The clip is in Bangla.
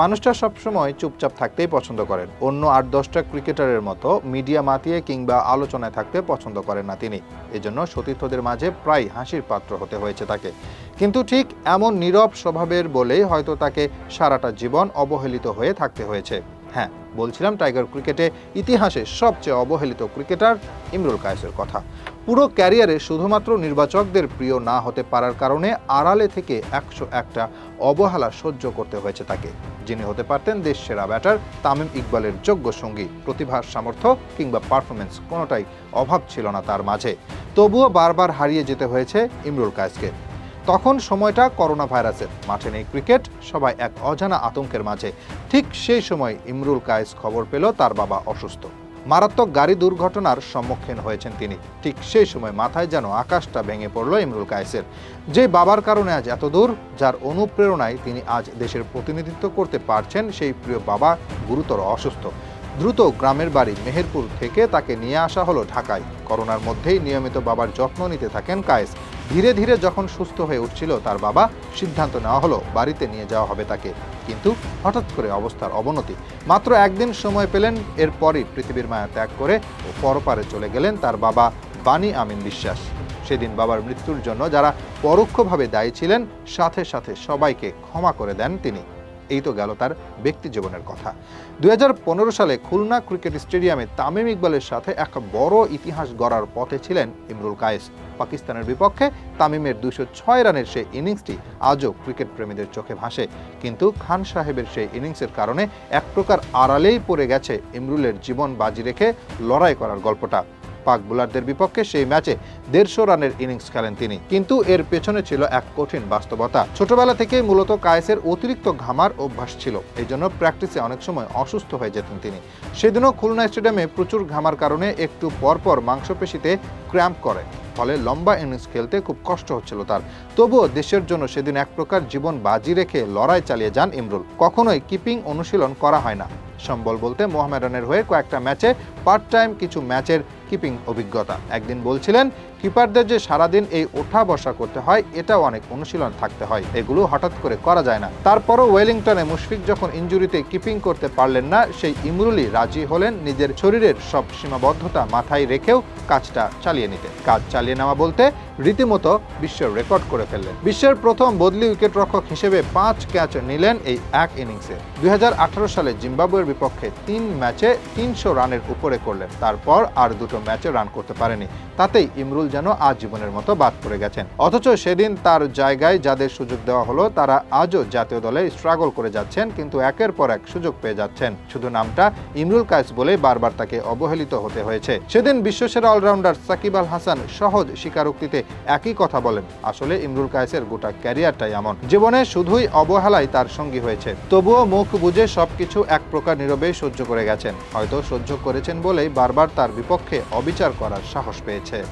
মানুষটা সবসময় চুপচাপ থাকতেই পছন্দ করেন। অন্য আট, দশটা ক্রিকেটারের মতো মিডিয়া মাতিয়ে কিংবা আলোচনায় থাকতে পছন্দ করেন না তিনি। এজন্য সতীর্থদের মাঝে প্রায় হাসির পাত্র হতে হয়েছে তাকে। কিন্তু ঠিক এমন নীরব স্বভাবের বলেই হয়তো তাকে সারাটা জীবন অবহেলিত হয়ে থাকতে হয়েছে। হ্যাঁ বলছিলাম টাইগার ক্রিকেটে ইতিহাসে সবচেয়ে অবহেলিত ক্রিকেটার ইমরুল কায়েসের কথা। পুরো ক্যারিয়ারে শুধুমাত্র নির্বাচকদের প্রিয় না হতে পারার কারণে আড়ালে থেকে একশো একটা অবহেলা সহ্য করতে হয়েছে তাকে। যিনি হতে পারতেন দেশ সেরা ব্যাটার তামিম ইকবালের যোগ্য সঙ্গী, প্রতিভার সামর্থ্য কিংবা পারফরমেন্স কোনোটাই অভাব ছিল না তার মাঝে। তবুও বারবার হারিয়ে যেতে হয়েছে ইমরুল কায়েসকে। তখন সময়টা করোনা ভাইরাসের মাঠে নেই ক্রিকেট, সবাই এক অজানা আতঙ্কের মাঝে। ঠিক সেই সময় ইমরুল কায়েস খবর পেল তার বাবা অসুস্থ। মারাত্মক গাড়ি দুর্ঘটনার সম্মুখীন হয়েছেন তিনি। ঠিক সেই সময় মাথায় যেন আকাশটা ভেঙে পড়ল ইমরুল কায়েসের। যে বাবার কারণে আজ এত দূর, যার অনুপ্রেরণায় তিনি আজ দেশের প্রতিনিধিত্ব করতে পারছেন, সেই প্রিয় বাবা গুরুতর অসুস্থ। দ্রুত গ্রামের বাড়ি মেহেরপুর থেকে তাকে নিয়ে আসা হলো ঢাকায়। করোনার মধ্যেই নিয়মিত বাবার যত্ন নিতে থাকেন কায়েস। ধীরে ধীরে যখন সুস্থ হয়ে উঠছিল, তার বাবা সিদ্ধান্ত নেওয়া হলো, বাড়িতে নিয়ে যাওয়া হবে তাকে। কিন্তু হঠাৎ করে অবস্থার অবনতি। মাত্র একদিন সময় পেলেন, এরপরই পৃথিবীর মায়া ত্যাগ করে ও পরপারে চলে গেলেন তার বাবা বাণী আমিন বিশ্বাস। সেদিন বাবার মৃত্যুর জন্য যারা পরোক্ষভাবে দায়ী ছিলেন, সাথে সাথে সবাইকে ক্ষমা করে দেন তিনি। এই তো গেল তার ব্যক্তি জীবনের কথা। দুই হাজার পনেরো সালে খুলনা ক্রিকেট স্টেডিয়ামে তামিম ইকবালের সাথে এক বড় ইতিহাস গড়ার পথে ছিলেন ইমরুল কায়েস। পাকিস্তানের বিপক্ষে তামিমের দুশো ছয় রানের সেই ইনিংসটি আজও ক্রিকেট প্রেমীদের চোখে ভাসে। কিন্তু খান সাহেবের সেই ইনিংসের কারণে এক প্রকার আড়ালেই পড়ে গেছে ইমরুলের জীবন বাজি রেখে লড়াই করার গল্পটা। পাক বোলারদের বিপক্ষে সেই ম্যাচে দেড়শো রানের ইনিংস খেলেন তিনি। কিন্তু এর পেছনে ছিল এক কঠিন বাস্তবতা। ছোটবেলা থেকেই মূলত কায়েসের অতিরিক্ত ঘামার অভ্যাস ছিল। এই জন্য প্র্যাকটিসে অনেক সময় অসুস্থ হয়ে যেতেন তিনি। সেদিনও খুলনা স্টেডিয়ামে প্রচুর ঘামার কারণে একটু পরপর মাংসপেশিতে ক্র্যাম্প করে। ফলে লম্বা ইনিংস খেলতে খুব কষ্ট হচ্ছিল তার। তবুও দেশের জন্য সেদিন এক প্রকার জীবন বাজি রেখে লড়াই চালিয়ে যান ইমরুল। কখনোই কিপিং অনুশীলন করা হয় না। সম্বল বলতে মোহামেডানের হয়ে কয়েকটা ম্যাচে পার্ট টাইম কিছু ম্যাচের কিপিং অভিজ্ঞতা। একদিন বলছিলেন, কিপারদের যে সারাদিন এই ওঠা বসা করতে হয়, এটাও অনেক অনুশীলন থাকতে হয়। এগুলো হঠাৎ করে করা যায় না। তারপরও ওয়েলিংটনে মুশফিক যখন ইঞ্জুরিতে কিপিং করতে পারলেন না, সেই ইমরুলই রাজি হলেন নিজের শরীরের সব সীমাবদ্ধতা মাথায় রেখেও কাজটা চালিয়ে নিতে। কাজ চালিয়ে নেওয়া বলতে রীতিমতো বিশ্বের রেকর্ড করে ফেললেন। বিশ্বের প্রথম বদলি উইকেটরক্ষক হিসেবে পাঁচ ক্যাচ নিলেন এই এক ইনিংসে। দুই হাজার আঠারো সালে জিম্বাবুয়ের বিপক্ষে তিন ম্যাচে তিনশো রানের উপরে করলেন। তারপর আর দুটো ম্যাচে রান করতে পারেনি। তাতেই ইমরুল যেন আজীবনের মতো বাদ পড়ে গেছেন। অথচ সেদিন তার জায়গায় যাদের সুযোগ দেওয়া হলো, তারা আজও জাতীয় দলে স্ট্রাগল করে যাচ্ছেন, কিন্তু একের পর এক সুযোগ পেয়ে যাচ্ছেন। শুধু নামটা ইমরুল কায়েস বলে বারবার তাকে অবহেলিত হতে হয়েছে। সেদিন বিশ্বসেরা অলরাউন্ডার সাকিব আল হাসান সহজ স্বীকারোক্তিতে একই কথা বলেন। আসলে ইমরুল কায়েসের গোটা ক্যারিয়ারটাই এমন। জীবনে শুধুই অবহেলাই তার সঙ্গী হয়েছে। তবুও মুখ বুঝে সবকিছু এক প্রকার নীরবে সহ্য করে গেছেন। হয়তো সহ্য করেছেন বলেই বারবার তার বিপক্ষে অবিচার করার সাহস পেয়েছে।